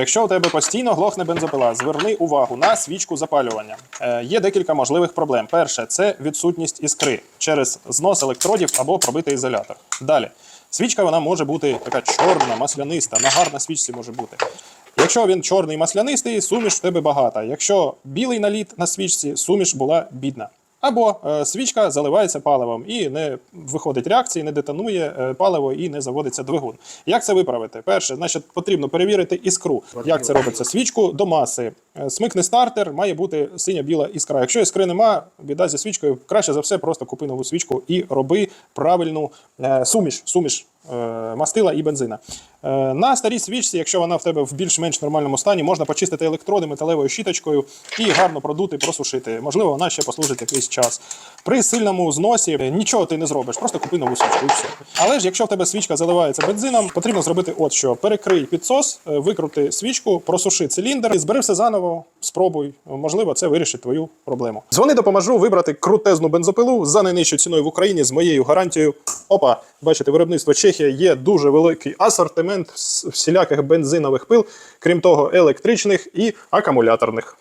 Якщо у тебе постійно глохне бензопила, зверни увагу на свічку запалювання. Е, є декілька можливих проблем. Перше це відсутність іскри через знос електродів або пробитий ізолятор. Далі, свічка вона може бути така чорна, масляниста, нагар на свічці може бути. Якщо він чорний маслянистий, суміш в тебе багата. Якщо білий наліт на свічці, суміш була бідна. Або е, свічка заливається паливом і не виходить реакції, не детонує е, паливо і не заводиться двигун. Як це виправити? Перше, значить, потрібно перевірити іскру. Як це робиться? Свічку до маси. Е, Смикне стартер, має бути синя-біла іскра. Якщо іскри нема, біда зі свічкою, краще за все, просто купи нову свічку і роби правильну суміш. суміш мастила і бензина. Е, На старій свічці, якщо вона в тебе в більш-менш нормальному стані, можна почистити електроди металевою щіточкою і гарно продути, просушити. Можливо, вона ще послужить якийсь час. При сильному зносі е, нічого ти не зробиш, просто купи нову свічку і все. Але ж якщо в тебе свічка заливається бензином, потрібно зробити от що: перекрий підсос, е, викрути свічку, просуши циліндр і збери все заново, спробуй. Можливо, це вирішить твою проблему. Дзвони, допоможу вибрати крутезну бензопилу за найнижчою ціною в Україні з моєю гарантією. Опа, бачите, виробництво Чехія є дуже великий асортимент з всіляких бензинових пил, крім того, електричних і акумуляторних.